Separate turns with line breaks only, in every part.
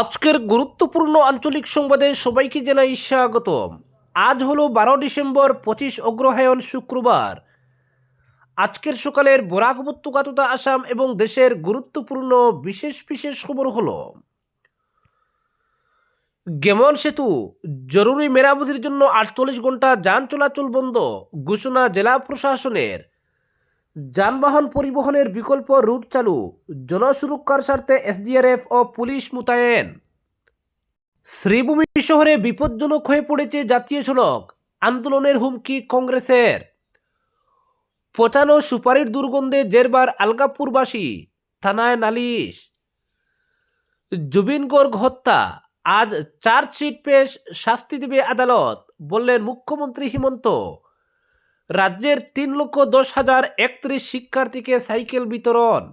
আজকের গুরুত্বপূর্ণ আঞ্চলিক সংবাদে সবাইকে জানাই স্বাগতম। আজ হলো বারো ডিসেম্বর, পঁচিশ অগ্রহায়ণ শুক্রবার। আজকের সকালের বরাক উপত্যকা তথা আসাম এবং দেশের গুরুত্বপূর্ণ বিশেষ বিশেষ খবর হলো, গেমন সেতু, জরুরি মেরামতির জন্য আটচল্লিশ ঘণ্টা যান চলাচল বন্ধ, ঘোষণা জেলা প্রশাসনের। যানবাহন পরিবহনের বিকল্প রুট চালু, জনসুরক্ষার স্বার্থে এসডিআরএফ ও পুলিশ মোতায়েন। শ্রীভূমি শহরে বিপজ্জনক হয়ে পড়েছে জাতীয় সড়ক, আন্দোলনের হুমকি কংগ্রেসের। পচানো সুপারির দুর্গন্ধে জেরবার আলগাপুরবাসী, থানায় নালিশ। জুবিন গর্গ হত্যা, আজ চার্জশিট পেশ শাস্তি দেবে আদালত, বললেন মুখ্যমন্ত্রী হিমন্ত। রাজ্যের তিন লক্ষ দশ হাজার একত্রিশ শিক্ষার্থীকে সাইকেল বিতরণ।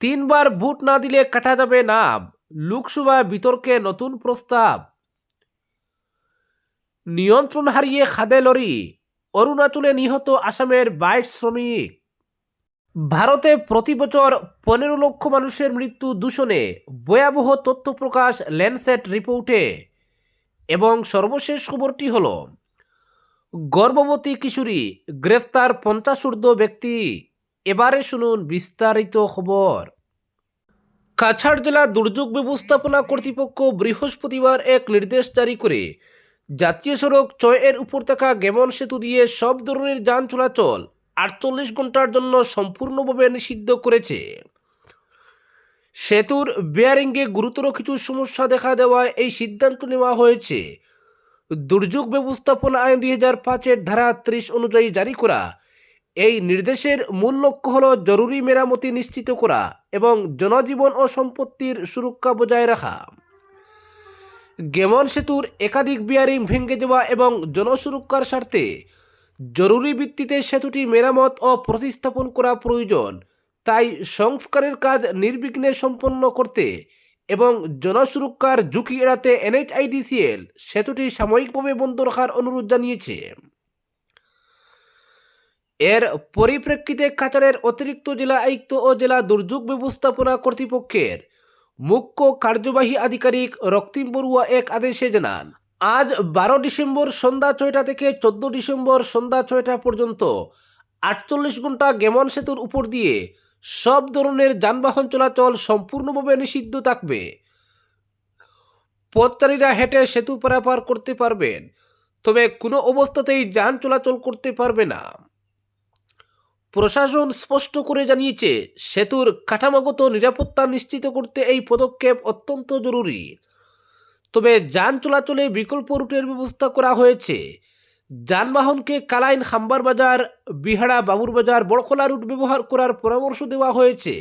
তিনবার ভোট না দিলে কাটা যাবে নাম। লোকসভা বিতর্কে নতুন প্রস্তাব। নিয়ন্ত্রণ হারিয়ে খাদে লরি। অরুণাচলে নিহত আসামের বাইশ শ্রমিক। ভারতে প্রতি বছর পনেরো লক্ষ মানুষের মৃত্যু দূষণে ভয়াবহ তথ্য প্রকাশ ল্যান্ডসেট রিপোর্টে। এবং সর্বশেষ খবরটি হলো গর্ভবতী কিশোরী, গ্রেফতার পঞ্চাশ ঊর্ধ্ব ব্যক্তি। এবারে শুনুন বিস্তারিত খবর। কাছাড় জেলা দুর্যোগ ব্যবস্থাপনা কর্তৃপক্ষ বৃহস্পতিবার এক নির্দেশ জারি করে, জাতীয় সড়ক ছয় এর উপর থাকা গেমন সেতু দিয়ে সব ধরনের যান চলাচল আটচল্লিশ ঘণ্টার জন্য সম্পূর্ণভাবে নিষিদ্ধ করেছে। সেতুর বেয়ারিংয়ে গুরুতর কিছু সমস্যা দেখা দেওয়ায় এই সিদ্ধান্ত নেওয়া হয়েছে। দুর্যোগ ব্যবস্থাপনা আইন দুই হাজার পাঁচের ধারা ত্রিশ অনুযায়ী জারি করা। এই নির্দেশের মূল লক্ষ্য হল জরুরি মেরামতি নিশ্চিত করা এবং জনজীবন ও সম্পত্তির সুরক্ষা বজায় রাখা। গেমন সেতুর একাধিক বিয়ারিং ভেঙে যাওয়া এবং জনসুরক্ষার স্বার্থে জরুরি ভিত্তিতে সেতুটি মেরামত ও প্রতিস্থাপন করা প্রয়োজন। তাই সংস্কারের কাজ নির্বিঘ্নে সম্পন্ন করতে এবং জনসুরক্ষার ঝুঁকি এড়াতে এনএইচআইডিসিএল সেতুটি সাময়িকভাবে বন্ধ রাখার অনুরোধ জানিয়েছে। এর পরিপ্রেক্ষিতে কাছাড়ের অতিরিক্ত জেলা আয়ুক্ত ও জেলা দুর্যোগ ব্যবস্থাপনা কর্তৃপক্ষের মুখ্য কার্যবাহী আধিকারিক রক্তিম বড়ুয়া এক আদেশে জানান, আজ বারো ডিসেম্বর সন্ধ্যা ছয়টা থেকে চোদ্দ ডিসেম্বর সন্ধ্যা ছয়টা পর্যন্ত আটচল্লিশ ঘণ্টা গেমন সেতুর উপর দিয়ে সব ধরনের যানবাহন চলাচল সম্পূর্ণভাবে নিষিদ্ধ থাকবে। পথচারীরা হেঁটে সেতু পারাপার করতে পারবেন, তবে কোনো অবস্থাতেই যান চলাচল করতে পারবে না। প্রশাসন স্পষ্ট করে জানিয়েছে, সেতুর কাঠামোগত নিরাপত্তা নিশ্চিত করতে এই পদক্ষেপ অত্যন্ত জরুরি। তবে যান চলাচলে বিকল্প রুটের ব্যবস্থা করা হয়েছে। যানবাহনকে কালাইন খাম্বার বাজার, বিহাড়া বাবুর বাজার, বড়খোলা রুট ব্যবহার করার পরামর্শ দেওয়া হয়েছে,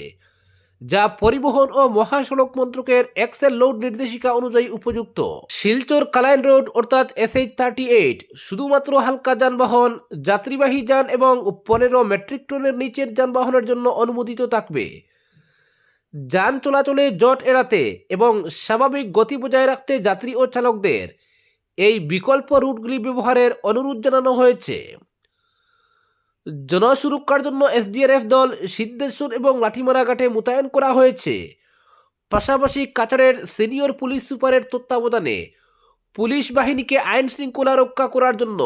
যা পরিবহন ও মহাসড়ক মন্ত্রকের এক্সেল লোড নির্দেশিকা অনুযায়ী উপযুক্ত। শিলচর কালাইন রোড অর্থাৎ এস এইচ থার্টি এইট শুধুমাত্র হালকা যানবাহন, যাত্রীবাহী যান এবং পনেরো মেট্রিক টনের নিচের যানবাহনের জন্য অনুমোদিত থাকবে। যান চলাচলে জট এড়াতে এবং স্বাভাবিক গতি বজায় রাখতে যাত্রী ও চালকদের এই বিকল্প রুটগুলি ব্যবহারের অনুরোধ জানানো হয়েছে। জনসুরক্ষার জন্য এসডিআরএফ দল সিদ্ধেশ্বর এবং লাঠিমারা ঘাটে মোতায়েন করা হয়েছে। পাশাপাশি কাছাড়ের সিনিয়র পুলিশ সুপারের তত্ত্বাবধানে পুলিশ বাহিনীকে আইন শৃঙ্খলা রক্ষা করার জন্য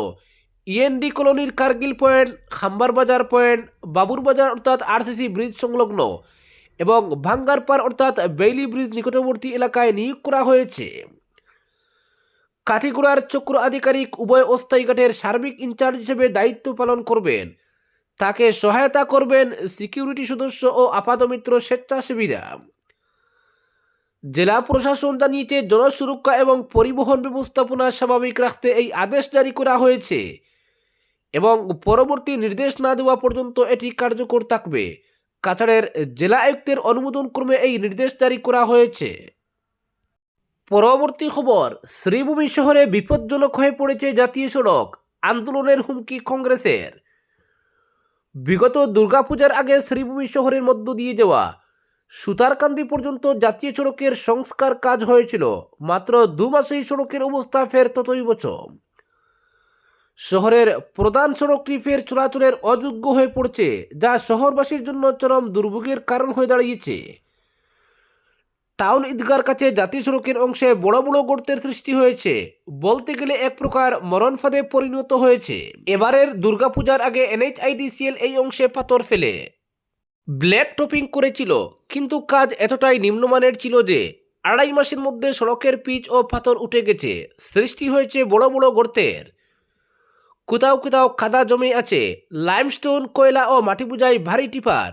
ইএনডি কলোনির কার্গিল পয়েন্ট, খাম্বার বাজার পয়েন্ট, বাবুর বাজার অর্থাৎ আরসিসি ব্রিজ সংলগ্ন এবং ভাঙ্গারপার অর্থাৎ বেইলি ব্রিজ নিকটবর্তী এলাকায় নিয়োগ করা হয়েছে। কাঠিগুড়ার চক্র আধিকারিক উভয় অস্থায়ী ঘাটের সার্বিক ইনচার্জ হিসেবে দায়িত্ব পালন করবেন। তাকে সহায়তা করবেন সিকিউরিটি সদস্য ও আপাতমিত্র স্বেচ্ছাসেবীরা। জেলা প্রশাসন জানিয়েছে, জনসুরক্ষা এবং পরিবহন ব্যবস্থাপনা স্বাভাবিক রাখতে এই আদেশ জারি করা হয়েছে এবং পরবর্তী নির্দেশ না দেওয়া পর্যন্ত এটি কার্যকর থাকবে। কাছাড়ের জেলা আয়ুক্তের অনুমোদন ক্রমে এই নির্দেশ জারি করা হয়েছে। পরবর্তী খবর, শ্রীভূমি শহরে বিপজ্জনক হয়ে পড়েছে জাতীয় সড়ক, আন্দোলনের হুমকি কংগ্রেসের। বিগত দুর্গাপূজার আগে শ্রীভূমি শহরের মধ্য দিয়ে যাওয়া, সুতারকান্দি পর্যন্ত জাতীয় সড়কের সংস্কার কাজ হয়েছিল, মাত্র দু মাসেই সড়কের অবস্থা ফের ততই বছর শহরের প্রধান সড়কটি ফের চলাচলের অযোগ্য হয়ে পড়ছে, যা শহরবাসীর জন্য চরম দুর্ভোগের কারণ হয়ে দাঁড়িয়েছে। টাউন ঈদগার কাছে জাতীয় সড়কের অংশে বড় বড় গর্তের সৃষ্টি হয়েছে। বলতে গেলে এক প্রকার মরণ ফাঁদে পরিণত হয়েছে। এবারের দুর্গাপূজার আগে এনএইচআইডিসিএল এই অংশে পাথর ফেলে। ব্ল্যাক টপিং করেছিল, কিন্তু কাজ এতটাই নিম্নমানের ছিল যে আড়াই মাসের মধ্যে সড়কের পিচ ও পাথর উঠে গেছে। সৃষ্টি হয়েছে বড় বড় গর্তের। কোথাও কোথাও কাদা জমে আছে। লাইমস্টোন, কয়লা ও মাটি বোঝাই ভারী টিপার।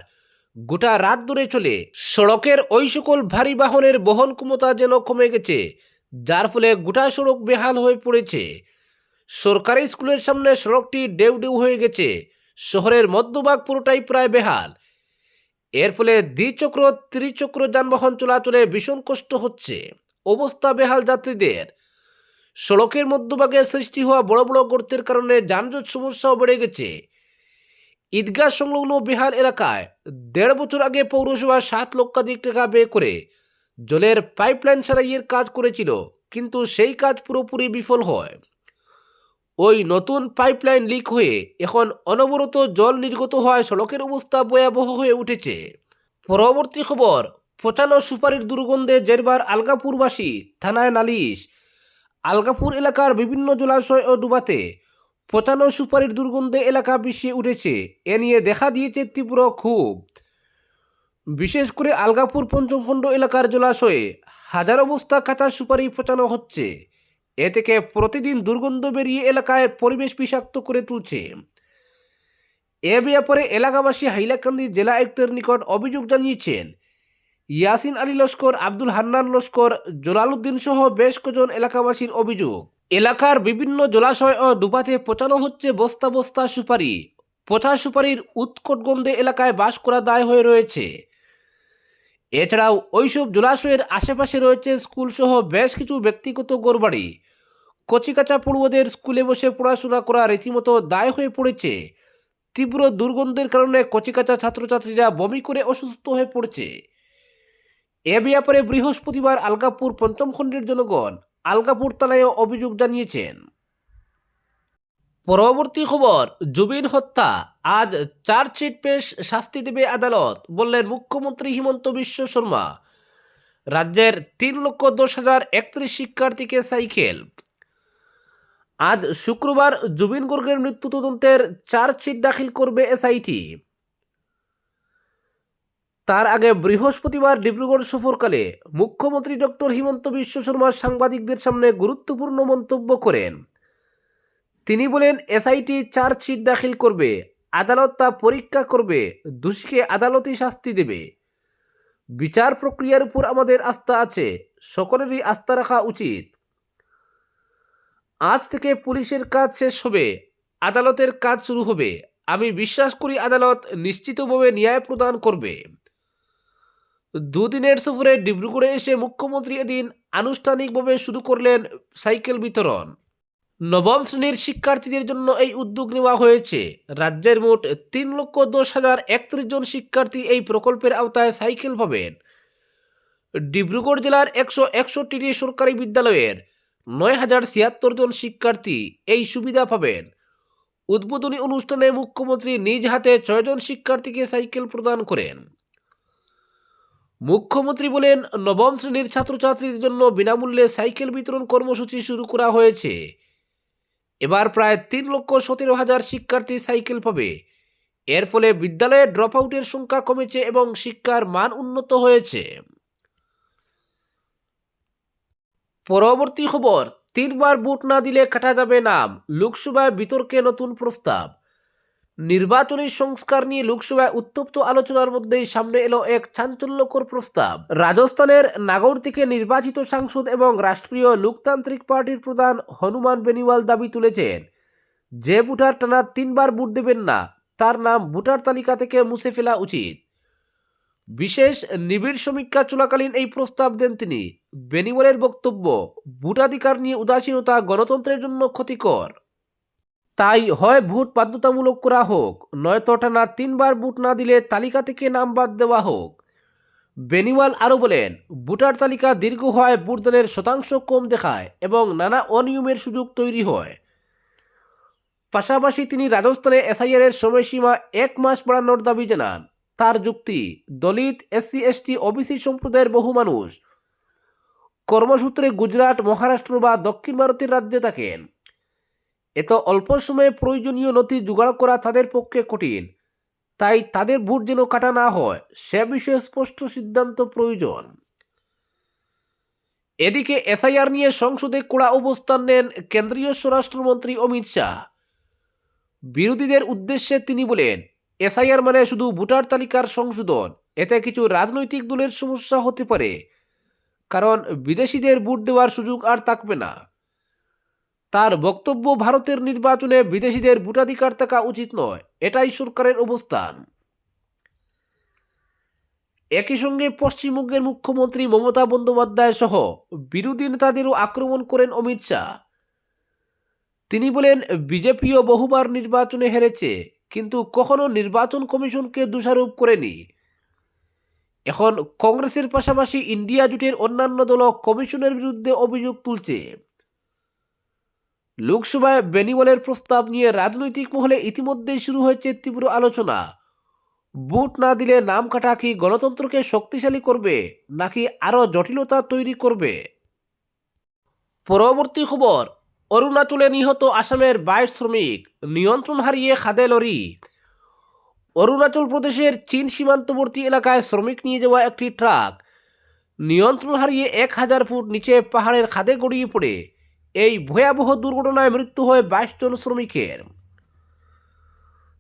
গোটা রাত ধরে চলে। সড়কের ওই সকল ভারী বাহনের বহন ক্ষমতা যেন কমে গেছে, যার ফলে গোটা সড়ক বেহাল হয়ে পড়েছে। সরকারি স্কুলের সামনে সড়কটি ডেউ ডেউ হয়ে গেছে, শহরের মধ্যভাগ পুরোটাই প্রায় বেহাল। এর ফলে দ্বিচক্র, ত্রিচক্র যানবাহন চলাচলে ভীষণ কষ্ট হচ্ছে, অবস্থা বেহাল যাত্রীদের। সড়কের মধ্যভাগে সৃষ্টি হওয়া বড় বড় গর্তের কারণে যানজট সমস্যাও বেড়ে গেছে। ঈদগাহ সংলগ্ন বেহাল এলাকায় দেড় বছর আগে পৌরসভা সাত লক্ষাধিক টাকা ব্যয় করে জলের পাইপলাইন সারাইয়ের কাজ করেছিল, কিন্তু সেই কাজ পুরোপুরি বিফল হয়। ওই নতুন পাইপলাইন লিক হয়ে এখন অনবরত জল নির্গত হওয়ায় সড়কের অবস্থা ভয়াবহ হয়ে উঠেছে। পরবর্তী খবর, পচানো সুপারির দুর্গন্ধে জেরবার আলগাপুরবাসী থানায় নালিশ। আলগাপুর এলাকার বিভিন্ন জলাশয় ও ডুবাতে পচানো সুপারির দুর্গন্ধে এলাকা বিষিয়ে উঠেছে। এ নিয়ে দেখা দিয়েছে তীব্র ক্ষোভ। বিশেষ করে আলগাপুর পঞ্চমখণ্ড এলাকার জলাশয়ে হাজারো বস্তা কাঁচা সুপারি পচানো হচ্ছে। এ থেকে প্রতিদিন দুর্গন্ধ বেরিয়ে এলাকায় পরিবেশ বিষাক্ত করে তুলছে। এ ব্যাপারে এলাকাবাসী হাইলাকান্দি জেলা আয়ুক্তের নিকট অভিযোগ জানিয়েছেন, ইয়াসিন আলী লস্কর, আব্দুল হান্নান লস্কর, জলালউদ্দিন সহ বেশ কজন এলাকাবাসীর অভিযোগ। এলাকার বিভিন্ন জলাশয় ও ডুবাতে পচানো হচ্ছে বস্তা বস্তা সুপারি। পচা সুপারির উৎকট গন্ধে এলাকায় বাস করা দায় হয়ে রয়েছে। এছাড়াও ওইসব জলাশয়ের আশেপাশে রয়েছে স্কুল সহ বেশ কিছু ব্যক্তিগত গোরবাড়ি কচিকাচা পড়ুয়াদের স্কুলে বসে পড়াশোনা করা রীতিমতো দায় হয়ে পড়েছে। তীব্র দুর্গন্ধের কারণে কচিকাচা ছাত্রছাত্রীরা বমি করে অসুস্থ হয়ে পড়ছে। এ ব্যাপারে বৃহস্পতিবার আলগাপুর পঞ্চম খণ্ডের জনগণ আলগাপুর থানায় অভিযোগ জানিয়েছেন। পরবর্তী খবর, জুবিন হত্যা। আজ চার্জশিট পেশ শাস্তি দেবে আদালত, বললেন মুখ্যমন্ত্রী হিমন্ত বিশ্ব শর্মা। রাজ্যের তিন লক্ষ দশ হাজার একত্রিশ শিক্ষার্থীকে সাইকেল। আজ শুক্রবার জুবিন গর্গের মৃত্যু তদন্তের চার্জশিট দাখিল করবে এসআইটি। তার আগে বৃহস্পতিবার ডিব্রুগড় সফরকালে মুখ্যমন্ত্রী ডক্টর হিমন্ত বিশ্ব শর্মা সাংবাদিকদের সামনে গুরুত্বপূর্ণ মন্তব্য করেন। তিনি বলেন, এসআইটি চার্জশিট দাখিল করবে, আদালত তা পরীক্ষা করবে, দোষীকে আদালতই শাস্তি দেবে। বিচার প্রক্রিয়ার উপর আমাদের আস্থা আছে, সকলেরই আস্থা রাখা উচিত। আজ থেকে পুলিশের কাজ শেষ হবে, আদালতের কাজ শুরু হবে। আমি বিশ্বাস করি আদালত নিশ্চিতভাবে ন্যায় প্রদান করবে। দুদিনের সফরে ডিব্রুগড়ে এসে মুখ্যমন্ত্রী এদিন আনুষ্ঠানিকভাবে শুরু করলেন সাইকেল বিতরণ। নবম শ্রেণির শিক্ষার্থীদের জন্য এই উদ্যোগ নেওয়া হয়েছে। রাজ্যের মোট তিন লক্ষ দশ হাজার একত্রিশ জন শিক্ষার্থী এই প্রকল্পের আওতায় সাইকেল পাবেন। ডিব্রুগড় জেলার একশো একষট্টিটি সরকারি বিদ্যালয়ের নয় হাজার ছিয়াত্তর জন শিক্ষার্থী এই সুবিধা পাবেন। উদ্বোধনী অনুষ্ঠানে মুখ্যমন্ত্রী নিজ হাতে ছয়জন শিক্ষার্থীকে সাইকেল প্রদান করেন। মুখ্যমন্ত্রী বলেন, নবম শ্রেণির ছাত্রছাত্রীদের জন্য বিনামূল্যে সাইকেল বিতরণ কর্মসূচি শুরু করা হয়েছে। এবার প্রায় তিন লক্ষ সতেরো হাজার শিক্ষার্থী সাইকেল পাবে। এর ফলে বিদ্যালয়ে ড্রপ আউটের সংখ্যা কমেছে এবং শিক্ষার মান উন্নত হয়েছে। পরবর্তী খবর, তিনবার বুট না দিলে কাটা যাবে নাম। লোকসভায় বিতর্কে নতুন প্রস্তাব। নির্বাচনী সংস্কার নিয়ে লোকসভায় উত্তপ্ত আলোচনার মধ্যেই সামনে এলো এক চাঞ্চল্যকর প্রস্তাব। রাজস্থানের নাগর থেকে নির্বাচিত সাংসদ এবং রাষ্ট্রীয় লোকতান্ত্রিক পার্টির প্রধান হনুমান বেনিওয়াল দাবি তুলেছেন। যে ভোটার টানা তিনবার ভোট দেবেন না, তার নাম ভোটার তালিকা থেকে মুছে ফেলা উচিত। বিশেষ নিবিড় সমীক্ষা চলাকালীন এই প্রস্তাব দেন তিনি। বেনিওয়ালের বক্তব্য, ভোটাধিকার নিয়ে উদাসীনতা গণতন্ত্রের জন্য ক্ষতিকর। তাই হয় ভোট বাধ্যতামূলক করা হোক, নয়তো টানা তিনবার ভোট না দিলে তালিকা থেকে নাম বাদ দেওয়া হোক। বেনিওয়াল আরও বলেন, ভোটার তালিকা দীর্ঘ হয় ভোটদানের শতাংশ কম দেখায় এবং নানা অনিয়মের সুযোগ তৈরি হয়। পাশাপাশি তিনি রাজস্থানে এসআইআর এর সময়সীমা এক মাস বাড়ানোর দাবি জানান। তার যুক্তি, দলিত এসসি, এসটি, ওবিসি সম্প্রদায়ের বহু মানুষ। কর্মসূত্রে গুজরাট, মহারাষ্ট্র বা দক্ষিণ ভারতের রাজ্যে থাকেন। এত অল্প সময়ে প্রয়োজনীয় নথি জোগাড় করা তাদের পক্ষে কঠিন। তাই তাদের ভোট যেন কাটা না হয়, সে বিষয়ে স্পষ্ট সিদ্ধান্ত প্রয়োজন। এদিকে এসআইআর নিয়ে সংসদে কড়া অবস্থান নেন কেন্দ্রীয় স্বরাষ্ট্রমন্ত্রী অমিত শাহ। বিরোধীদের উদ্দেশ্যে তিনি বলেন, এসআইআর মানে শুধু ভোটার তালিকার সংশোধন, এতে কিছু রাজনৈতিক দলের সমস্যা হতে পারে। কারণ বিদেশিদের ভোট দেওয়ার সুযোগ আর থাকবে না। তার বক্তব্য ভারতের নির্বাচনে বিদেশিদের ভোটাধিকার থাকা উচিত নয়, এটাই সরকারের অবস্থান। একই সঙ্গে পশ্চিমবঙ্গের মুখ্যমন্ত্রী মমতা বন্দ্যোপাধ্যায় সহ বিরোধী নেতাদেরও আক্রমণ করেন অমিত শাহ। তিনি বলেন, বিজেপিও বহুবার নির্বাচনে হেরেছে, কিন্তু কখনো নির্বাচন কমিশনকে দোষারোপ করেনি। এখন কংগ্রেসের পাশাপাশি ইন্ডিয়া জোটের অন্যান্য দলও কমিশনের বিরুদ্ধে অভিযোগ তুলছে। লোকসভায় বেনিবলের প্রস্তাব নিয়ে রাজনৈতিক মহলে ইতিমধ্যেই শুরু হয়েছে তীব্র আলোচনা। ভোট না দিলে নাম কাটা কি গণতন্ত্রকে শক্তিশালী করবে, নাকি আরও জটিলতা তৈরি করবে? পরবর্তী খবর, অরুণাচলে নিহত আসামের বাইশ শ্রমিক, নিয়ন্ত্রণ হারিয়ে খাদে লরি। অরুণাচল প্রদেশের চীন সীমান্তবর্তী এলাকায় শ্রমিক নিয়ে যাওয়া একটি ট্রাক। নিয়ন্ত্রণ হারিয়ে এক হাজার ফুট নিচে পাহাড়ের খাদে গড়িয়ে পড়ে। এই ভয়াবহ দুর্ঘটনায় মৃত্যু হয় বাইশ জন শ্রমিকের।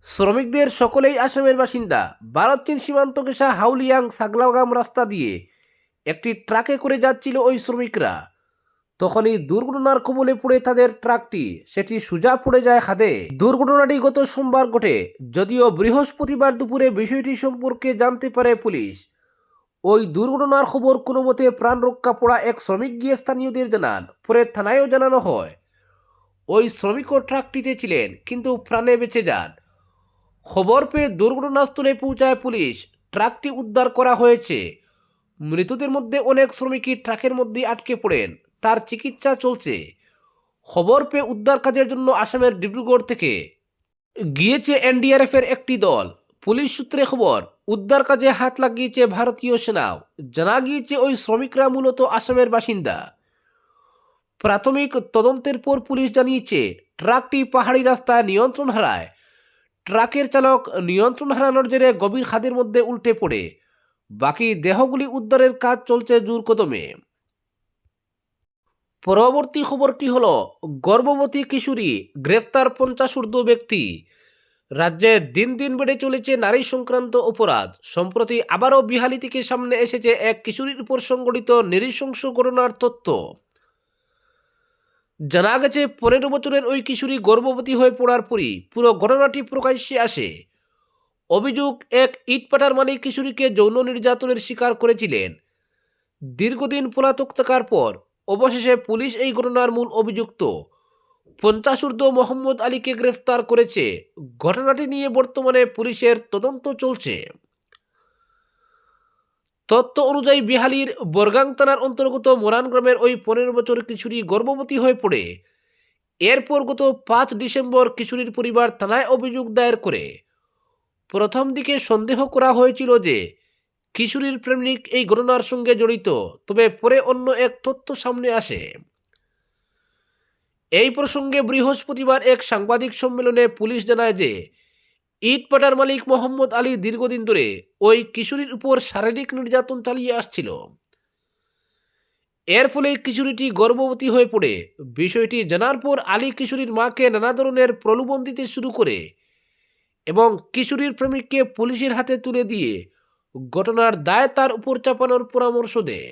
শ্রমিকদের সকলেই আসামের বাসিন্দা। ভারত, চীন সীমান্ত ঘেঁষা হাউলিয়াং সাগলাগাম রাস্তা দিয়ে একটি ট্রাকে করে যাচ্ছিল ওই শ্রমিকরা। তখনই দুর্ঘটনার কবলে পড়ে তাদের ট্রাকটি, সেটি সোজা পড়ে যায় খাদে। দুর্ঘটনাটি গত সোমবার ঘটে, যদিও বৃহস্পতিবার দুপুরে বিষয়টি সম্পর্কে জানতে পারে পুলিশ। ওই দুর্ঘটনার খবর কোনো মতে প্রাণ রক্ষা পড়া এক শ্রমিক গিয়ে স্থানীয়দের জানান। পরে থানায়ও জানানো হয়। ওই শ্রমিকও ট্রাকটিতে ছিলেন, কিন্তু প্রাণে বেঁচে যান। খবর পেয়ে দুর্ঘটনাস্থলে পৌঁছায় পুলিশ। ট্রাকটি উদ্ধার করা হয়েছে। মৃতদের মধ্যে অনেক শ্রমিকই ট্রাকের মধ্যে আটকে পড়েন। তার চিকিৎসা চলছে। খবর পেয়ে উদ্ধার কাজের জন্য আসামের ডিব্রুগড় থেকে গিয়েছে এনডিআরএফের একটি দল। পুলিশ সূত্রে খবর, উদ্ধার কাজে হাত লাগিয়েছে ভারতীয় সেনাও জানা গিয়েছে, ওই শ্রমিকরা মূলত আসামের বাসিন্দা। প্রাথমিক তদন্তের পর পুলিশ জানিয়েছে, ট্রাকটি পাহাড়ি রাস্তায় নিয়ন্ত্রণ হারায়। ট্রাকের চালক নিয়ন্ত্রণ হারানোর জেরে গভীর খাদের মধ্যে উল্টে পড়ে। বাকি দেহগুলি উদ্ধারের কাজ চলছে জোর কদমে। পরবর্তী খবরটি হল, গর্ভবতী কিশোরী গ্রেফতার পঞ্চাশ ব্যক্তি। রাজ্যে দিন দিন বেড়ে চলেছে নারী সংক্রান্ত অপরাধ। সম্প্রতি আবারও বিহালি থেকে সামনে এসেছে এক কিশোরীর উপর সংগঠিত নৃশংস ঘটনার তথ্য। জানা গেছে, পনেরো বছরের ওই কিশোরী গর্ভবতী হয়ে পড়ার পরই পুরো ঘটনাটি প্রকাশ্যে আসে। অভিযোগ, এক ইটপাটার মালিক কিশোরীকে যৌন নির্যাতনের শিকার করেছিলেন। দীর্ঘদিন পলাতক থাকার পর অবশেষে পুলিশ এই ঘটনার মূল অভিযুক্ত। পঞ্চাশ ঊর্ধ্ব মোহাম্মদ আলীকে গ্রেফতার করেছে। ঘটনাটি নিয়ে বর্তমানে পুলিশের তদন্ত চলছে। তথ্য অনুযায়ী বিহালির বরগাং থানার অন্তর্গত মোরান গ্রামের ওই পনেরো বছর কিশোরী গর্ভবতী হয়ে পড়ে। এরপর গত পাঁচ ডিসেম্বর কিশোরীর পরিবার থানায় অভিযোগ দায়ের করে। প্রথম দিকে সন্দেহ করা হয়েছিল যে কিশোরীর প্রেমিক এই ঘটনার সঙ্গে জড়িত, তবে পরে অন্য এক তথ্য সামনে আসে। এই প্রসঙ্গে বৃহস্পতিবার এক সাংবাদিক সম্মেলনে পুলিশ জানায় যে ইট পাটার মালিক মোহাম্মদ আলী দীর্ঘদিন ধরে ওই কিশোরীর উপর শারীরিক নির্যাতন চালিয়ে আসছিল। এর ফলে কিশোরীটি গর্ভবতী হয়ে পড়ে। বিষয়টি জানার পর আলী কিশোরীর মাকে নানা ধরনের প্রলোভন দিতে শুরু করে এবং কিশোরীর প্রেমিককে পুলিশের হাতে তুলে দিয়ে ঘটনার দায় তার উপর চাপানোর পরামর্শ দেয়।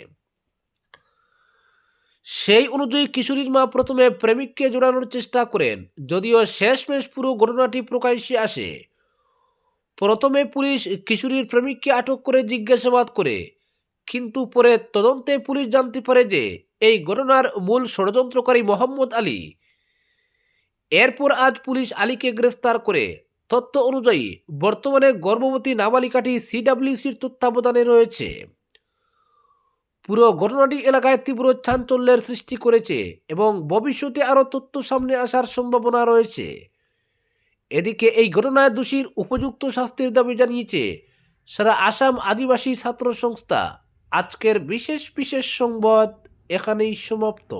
সেই অনুযায়ী কিশোরীর মা প্রথমে প্রেমিককে জোড়ানোর চেষ্টা করেন, যদিও শেষমেশ পুরো ঘটনাটি প্রকাশ্যে আসে। প্রথমে পুলিশ কিশোরীর প্রেমিককে আটক করে জিজ্ঞাসাবাদ করে, কিন্তু পরে তদন্তে পুলিশ জানতে পারে যে এই ঘটনার মূল ষড়যন্ত্রকারী মোহাম্মদ আলী। এরপর আজ পুলিশ আলীকে গ্রেফতার করে। তথ্য অনুযায়ী, বর্তমানে গর্ভবতী নাবালিকাটি সিডাব্লিউসির তত্ত্বাবধানে রয়েছে। পুরো ঘটনাটি এলাকায় তীব্র চাঞ্চল্যের সৃষ্টি করেছে এবং ভবিষ্যতে আরও তথ্য সামনে আসার সম্ভাবনা রয়েছে। এদিকে এই ঘটনায় দোষীর উপযুক্ত শাস্তির দাবি জানিয়েছে সারা আসাম আদিবাসী ছাত্র সংস্থা। আজকের বিশেষ বিশেষ সংবাদ এখানেই সমাপ্ত।